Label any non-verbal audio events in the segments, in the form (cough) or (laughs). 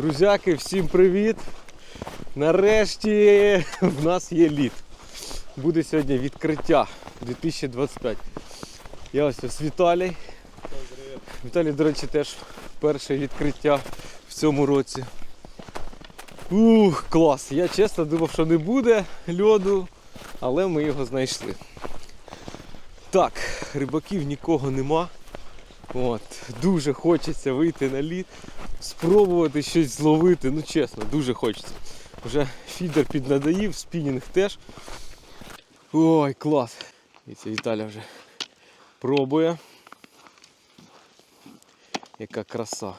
Друзяки, всім привіт! Нарешті в нас є лід. Буде сьогодні відкриття 2025. Я ось ось Віталій. Віталій, до речі, теж перше відкриття в цьому році. Ух, клас! Я чесно думав, що не буде льоду, але ми його знайшли. Так, рибаків нікого нема. От, дуже хочеться вийти на лід, спробувати щось зловити. Ну чесно, дуже хочеться. Вже фідер піднадоїв, спінінг теж. Ой, клас. І це Віталя вже пробує. Яка краса.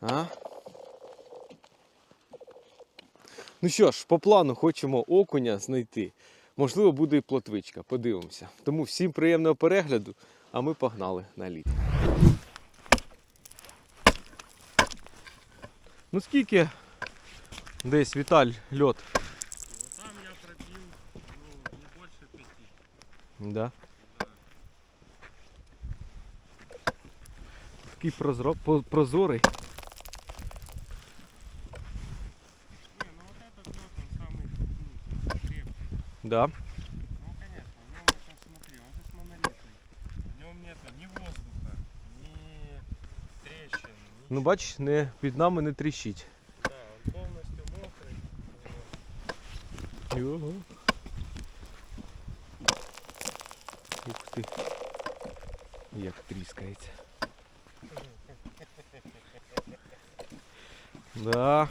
А? Ну що ж, по плану хочемо окуня знайти. Можливо, буде і плотвичка. Подивимося. Тому всім приємного перегляду, а ми погнали на лід. Ну скільки десь Віталь льот? Там я пробил, ну, не больше пяти. Да. Такий прозро... прозорий. Не, ну вот этот лед, он самый ну, крепкий. Да. Ну бач, не, під нами не тріщить. Да, он повністю мокрий. Його. Ух ти. Як тріскається. (laughs) Да.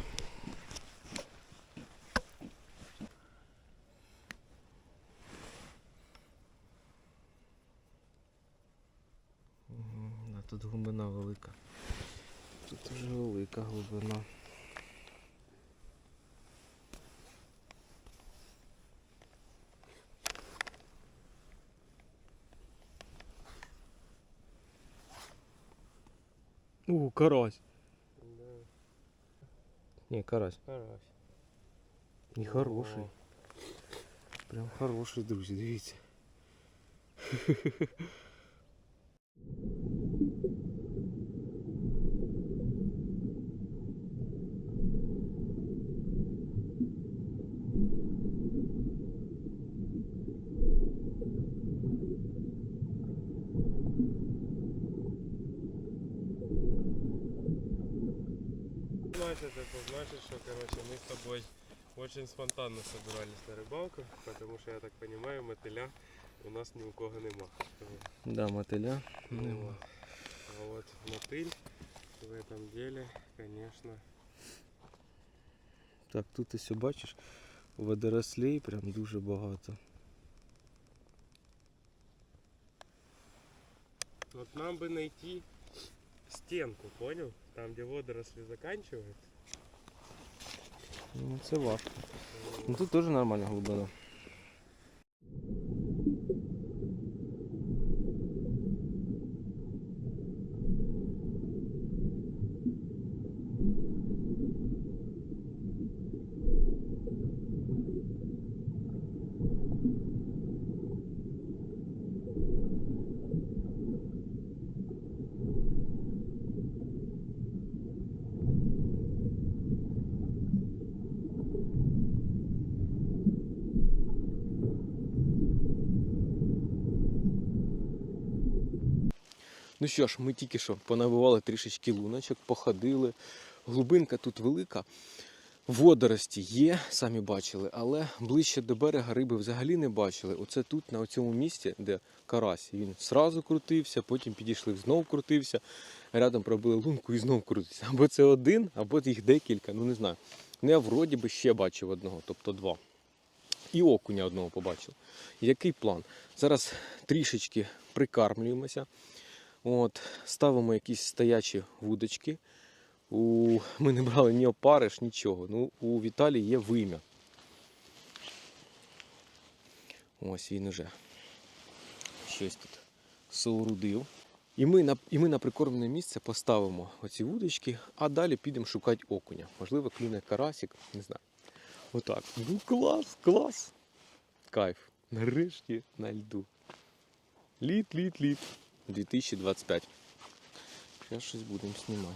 Мгм, да, Тут глибина велика. Тут вже велика глибина. У, карась. Да, Не, карась. карась. І хороший. Прям хороший, друзі, дивіться. (laughs) Это значит, что, короче, мы с тобой очень спонтанно собирались на рыбалку, потому что, я так понимаю, мотыля у нас ни у кого нема. Да, мотиля. Вот. А вот мотыль в этом деле, конечно, Так, тут ти все бачиш, водорослей прям дуже багато. Вот нам бы найти стенку, понял? Там, где водоросли заканчиваются. Ну, це важко. Ну тут теж нормальна глибина. Ну що ж, ми тільки що понабивали трішечки луночок, походили. Глубинка тут велика. Водорості є, самі бачили, але ближче до берега риби взагалі не бачили. Оце тут, на цьому місці, де карась, він зразу крутився, потім підійшли, знов крутився. Рядом пробили лунку і знов крутився. Або це один, або їх декілька, ну не знаю. Ну я вроді би ще бачив одного, тобто два. І окуня одного побачив. Який план? Зараз трішечки прикармлюємося. От, ставимо якісь стоячі вудочки. У... Ми не брали ні опариш, нічого. Ну, у Віталії є вим'я. Ось він уже щось тут соорудив. І ми на, і ми на прикормлене місце поставимо оці вудочки, а далі підемо шукати окуня. Можливо, клюне карасик, не знаю. Отак. Ну клас, клас. Кайф. Нарешті на льду. Лід, лід, лід. 2025. Зараз щось будемо знімати.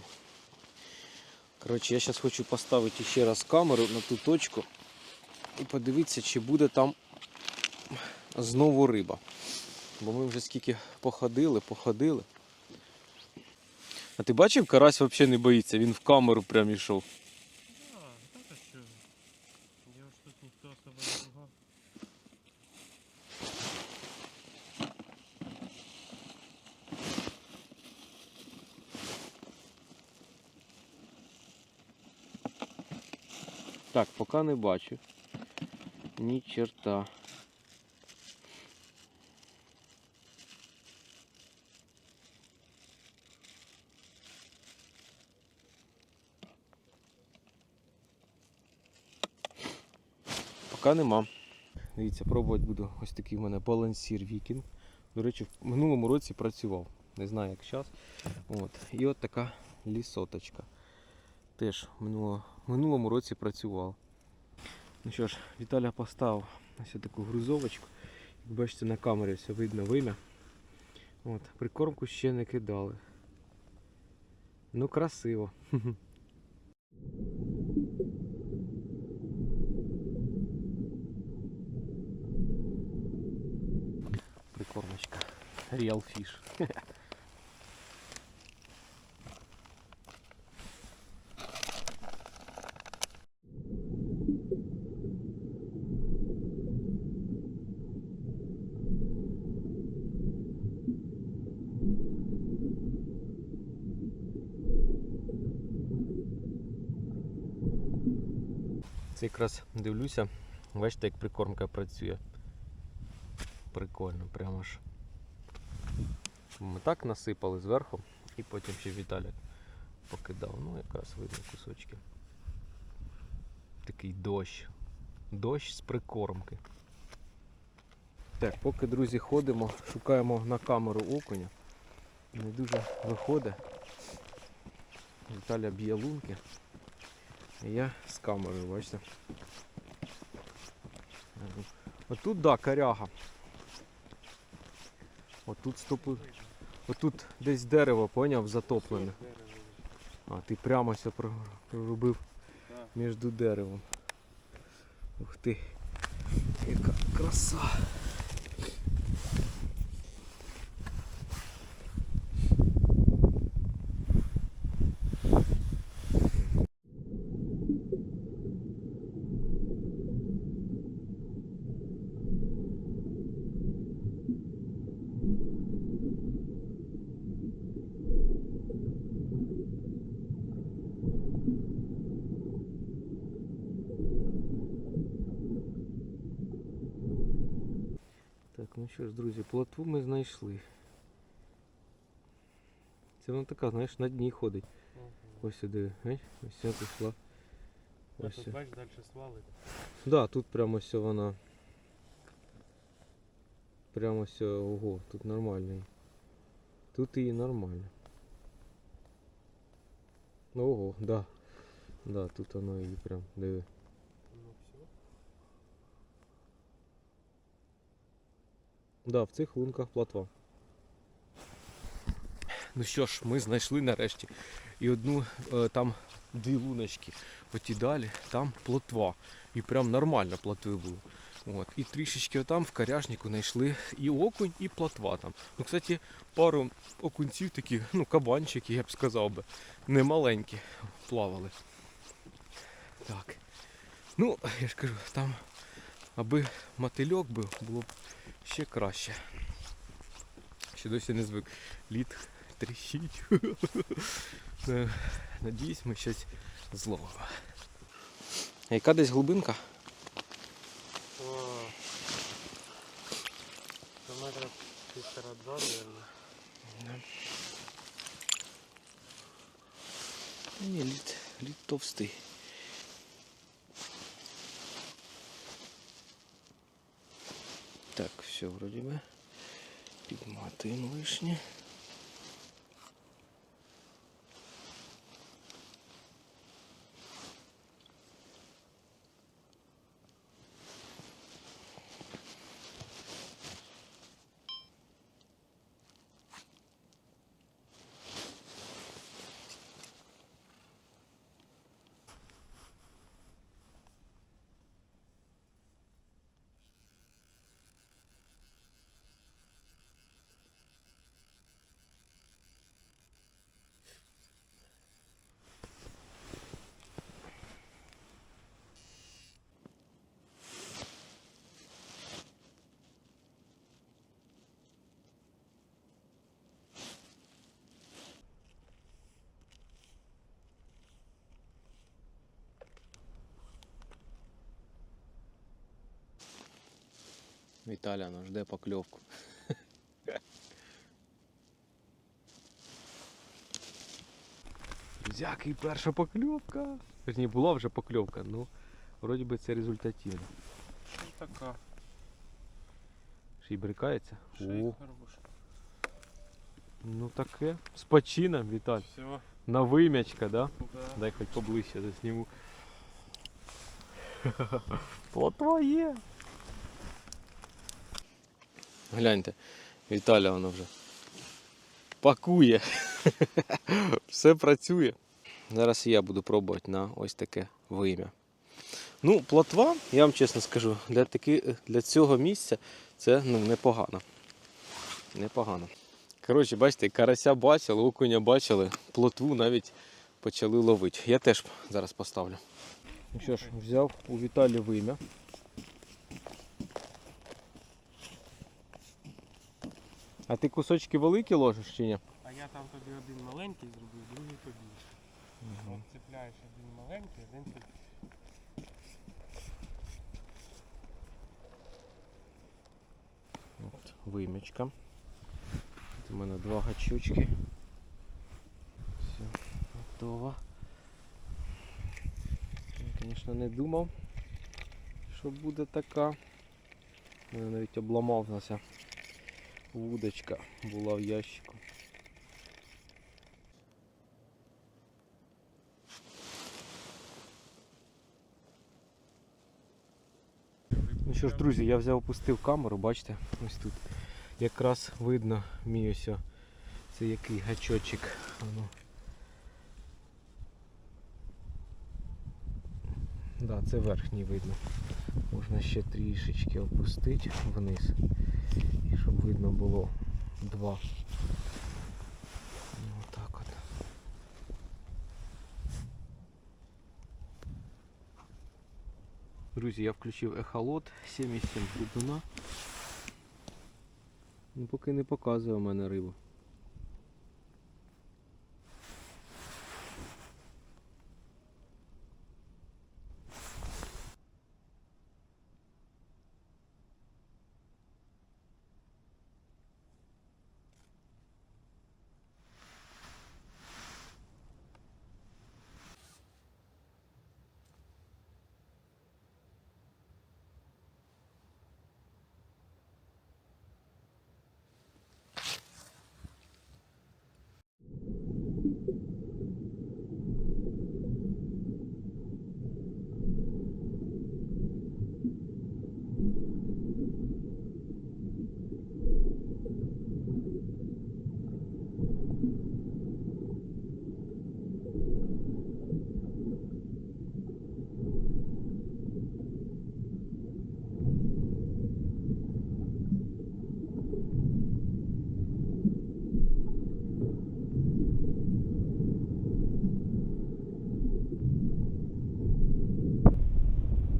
Коротше, я зараз хочу поставити ще раз камеру на ту точку і подивитися, чи буде там знову риба. Бо ми вже скільки походили, походили. А ти бачив, карась взагалі не боїться, він в камеру прям ішов. А, так а що? Я ж тут ніхто особо не ругав. Так, поки не бачу. Ні черта. Поки нема. Дивіться, пробувати буду ось такий в мене балансір вікінг. До речі, в минулому році працював. Не знаю як зараз. От. І от така лісоточка. Теж в минуло, минулому році працював. Ну що ж, Віталя поставив ось таку грузовочку. Як бачите, на камері все видно вим'я. От, прикормку ще не кидали. Ну, красиво. (laughs) Прикормочка. Real fish. (laughs) Це якраз дивлюся, бачите, як прикормка працює. Прикольно, прямо ж. Ми так насипали зверху і потім ще Віталік покидав. Ну, якраз видно кусочки. Такий дощ. Дощ з прикормки. Так, поки, друзі, ходимо, шукаємо на камеру окуня. Не дуже виходить. Віталя б'є лунки. І Я з камерою, бачите. Отут, да, коряга. Отут стопу. Отут десь дерево, поняв, затоплене. А, ти прямо все про- проробив між деревом. Ух ти. Яка краса. Так, ну що ж, друзі, плотву ми знайшли. Це вона така, знаєш, на дні ходить. Ось сюди, ось сюди пішла. А Ось. тут бачиш, далі свалить. Да, тут прямо все вона. Прямо все, ого, тут нормально. Тут і нормально. Ого, да. Да, тут воно і прям, диви. Ну все. Да, в цих лунках платва. Ну що ж, ми знайшли нарешті. І одну е, там дві луночки. Оті далі, там плотва. І прям нормально плотви було. От. І трішечки отам в коряжнику знайшли і окунь, і плотва там. Ну, кстати, пару окунців таких, ну, кабанчики, я б сказав би, не маленькі плавали. Так. Ну, я ж кажу, там, аби мотильок був, було б ще краще. Ще досі не звик. Лід тріщить. (laughs) Е, Надіюсь, ми щось зловимо. А яка десь глибинка? О. Це півтора два, наверное. Ні, лід, лід товстий. Так, все вроді би. Підматуємо лишнє. Віталя ну, жде покльовку. Друзяки, (laughs) перша покльовка. Верні, була вже покльовка, ну вроді би це результативно. Що така? Ще й брикається. О, ну таке. З почином, Віталь. Все, На вим'ячка, да? да. Дай хоч поближче засніму. (laughs) Плотва є. Гляньте, Віталя воно вже пакує. (laughs) Все працює. Зараз я буду пробувати на ось таке вим'я. Ну, плотва, я вам чесно скажу, для, таки, для цього місця це ну, непогано. Непогано. Коротше, бачите, карася бачили, окуня бачили, плотву навіть почали ловити. Я теж зараз поставлю. Ну що ж, взяв у Віталі вим'я. А ти кусочки великі ложиш чи ні? А я там тобі один маленький зробив, другий побільше. От цепляєш один маленький, один побільше. От, вимічка. Тут у мене два гачочки. Все, готово. Я, звісно, не думав, що буде така. Мене навіть обламалася вудочка була в ящику. Ну що ж, друзі, я взяв опустив камеру, бачите, ось тут. Якраз видно мій ось. Це який гачочок. Ану. Да, це верхній видно. Можна ще трішечки опустити вниз. І щоб видно було два. Ну, отак от. Друзі, я включив ехолот 7,7 глибина. Ну, поки не показує у мене рибу.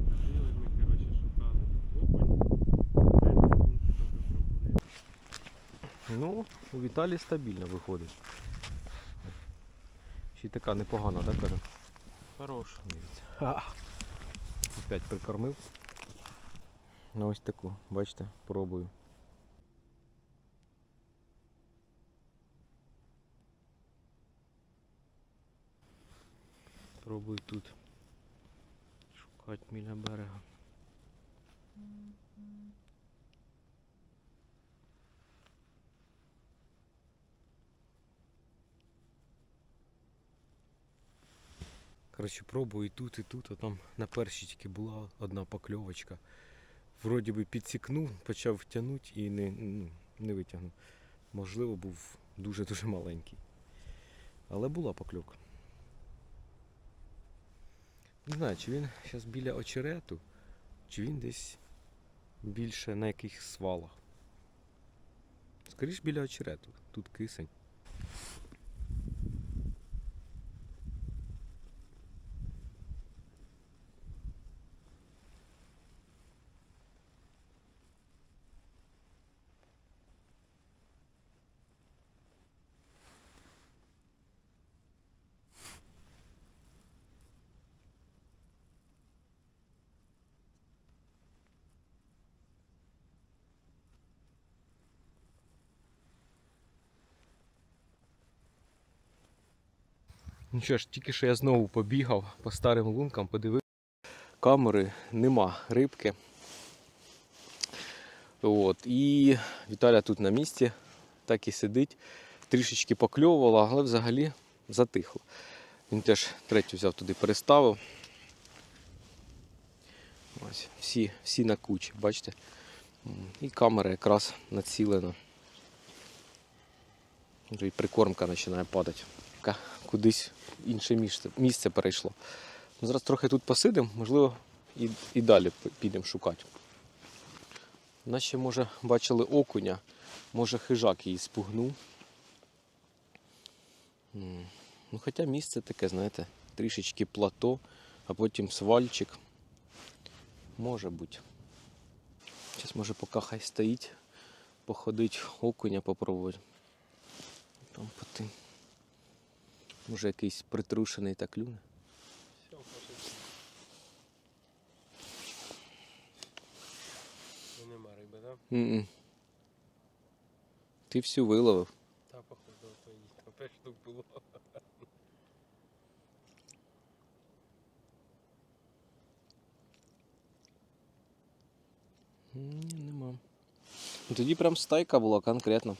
Ходили ми, коротше, шукали окунь. П'ять секунд тільки пробули. Ну, у Віталії стабільно виходить. Ще й така непогана, так каже? Хорош. Дивіться. Опять прикормив. На ось таку, бачите, пробую. Пробую тут шукати біля берега. Коротше, пробую і тут, і тут, а там на першій тільки була одна покльовочка. Вроді би підсікнув, почав тягнути і не, ну, не витягнув. Можливо, був дуже-дуже маленький. Але була покльовка. Не знаю, чи він зараз біля очерету, чи він десь більше на якихось свалах. Скоріш біля очерету. Тут кисень. Ну що ж, тільки що я знову побігав по старим лункам, подивився. Камери нема рибки. От. І Віталя тут на місці, так і сидить. Трішечки покльовувала, але взагалі затихло. Він теж третю взяв туди, переставив. Ось, всі, всі на кучі, бачите? І камера якраз націлена. І прикормка починає падати. Кудись інше місце, місце перейшло. Ну, Зараз трохи тут посидимо, можливо, і, і далі підемо шукати. У нас ще, може, бачили окуня, може хижак її спугнув. Ну, хоча місце таке, знаєте, трішечки плато, а потім свальчик. Може бути. Зараз може поки хай стоїть, походить окуня попробувати. Там по. Може якийсь притрушений та клюне. Ну нема риби, да? М-м. Ти всю виловив. Та походу то. По 5 штук було. Ні, нема. Ну, Тоді прям стайка була конкретно.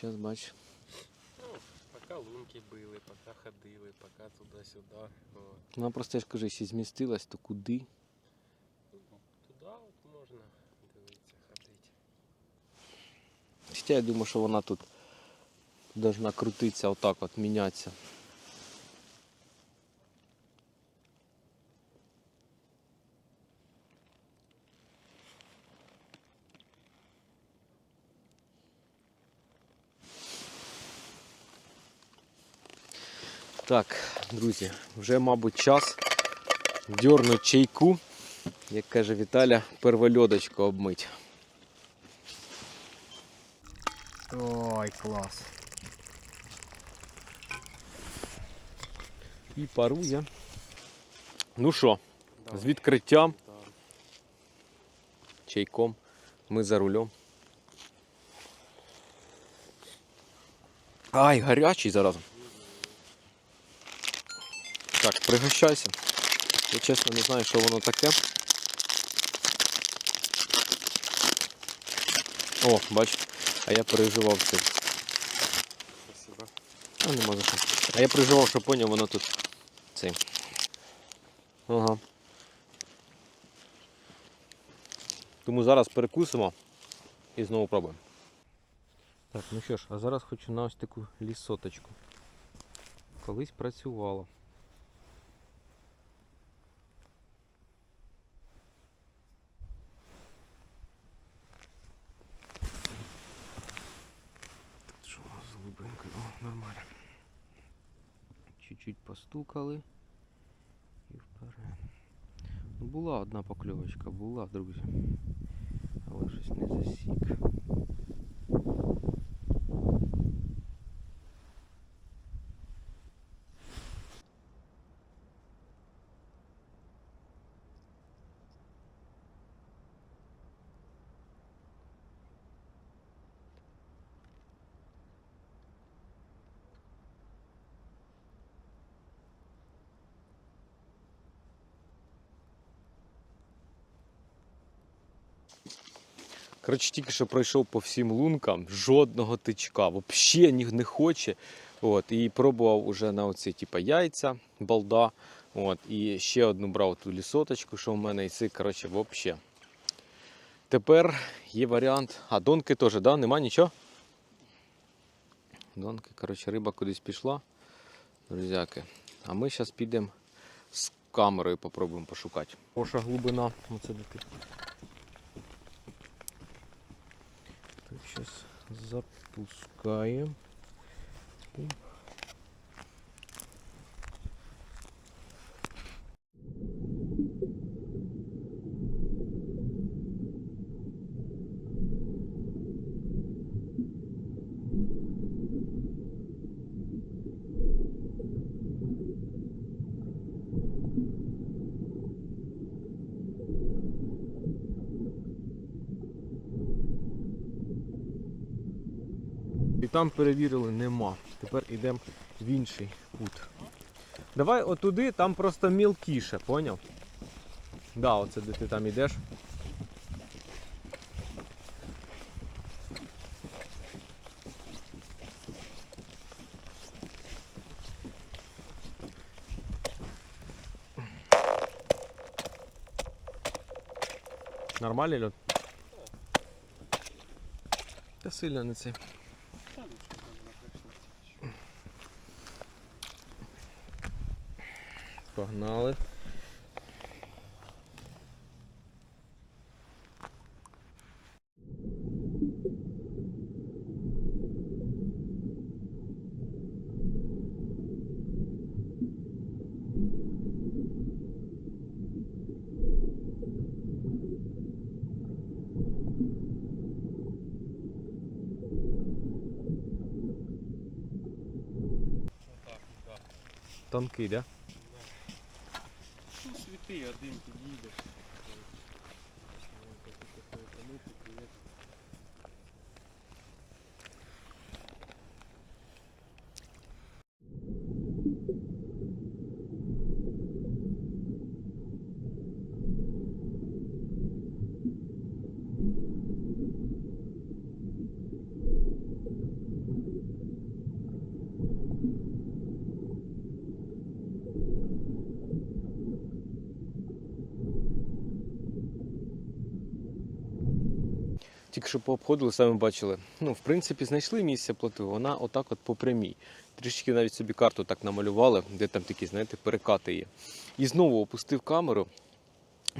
Зараз бач. Ну, поки лунки били, поки ходили, поки туди-сюди. Вона просто я ж кажу, якщо змістилась, то куди? Туди от можна дивитися, ходити. Хоча я думаю, що вона тут должна крутитися отак от, мінятися. Так, друзі, вже, мабуть, час дьорнути чайку, як каже Віталя, первольодочку обмить. Ой, клас. І парує. Ну що, з відкриттям, чайком, ми за рулем. Ай, гарячий зараз. Так, пригощайся. Я чесно не знаю, що воно таке. О, бач, а я переживав це. А нема за що. А я переживав, що поняв, воно тут цей. Ага. Тому зараз перекусимо і знову пробуємо. Так, ну що ж, а зараз хочу на ось таку лісоточку. Колись працювало. Тут що у нас з глибинкою? О, нормально. Чуть-чуть постукали і вперед. Ну, була одна була, друзі. Але щось не засік. Коротше, тільки що пройшов по всім лункам, жодного тичка, взагалі ні не хоче. От, і пробував уже на оці типу, яйця, балда. От, і ще одну брав ту лісоточку, що в мене і це, коротше, взагалі. Тепер є варіант. А донки теж, да? Нема нічого? Донки, коротше, риба кудись пішла. Друзяки. А ми зараз підемо з камерою попробуємо пошукати. Хороша глибина. Оце де ти. Так, сейчас запускаем. Там перевірили, нема. Тепер йдемо в інший кут. Давай отуди, там просто мілкіше, поняв? Да, оце де ти там йдеш. Нормальний льот? Та сильно не це. Погнали. Тонкий, да? Один підійдеш. Тільки що пообходили, самі бачили. Ну, в принципі, знайшли місце плотви, вона отак от по прямій. Трішки навіть собі карту так намалювали, де там такі, знаєте, перекати є. І знову опустив камеру.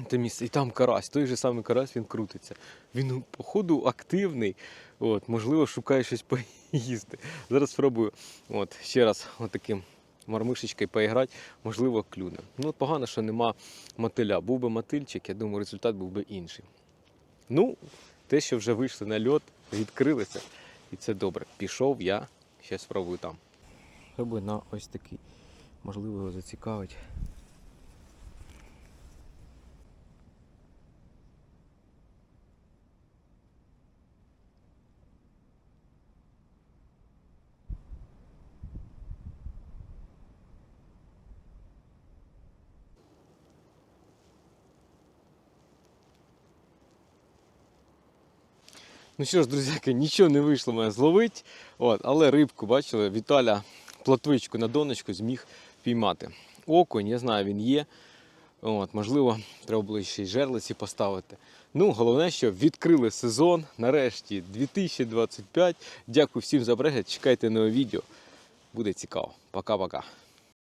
Те місце, і там карась, той же самий карась, він крутиться. Він походу активний. От, можливо, шукає щось (laughs) поїсти. Зараз спробую от, ще раз отаким мармишечкою поіграти, можливо, клюне. Ну, погано, що нема мотиля. Був би мотильчик, я думаю, результат був би інший. Ну, те, що вже вийшли на льот, відкрилися, і це добре. Пішов я, ще спробую там. Спробую на ось такий. Можливо, його зацікавить. Ну що ж, друзяки, нічого не вийшло мене зловити. От, але рибку, бачили, Віталя плотвичку на донечку зміг піймати. Окунь, я знаю, він є. От, можливо, треба було ще й жерлиці поставити. Ну, головне, що відкрили сезон. Нарешті 2025. Дякую всім за перегляд. Чекайте нове відео. Буде цікаво. Пока-пока.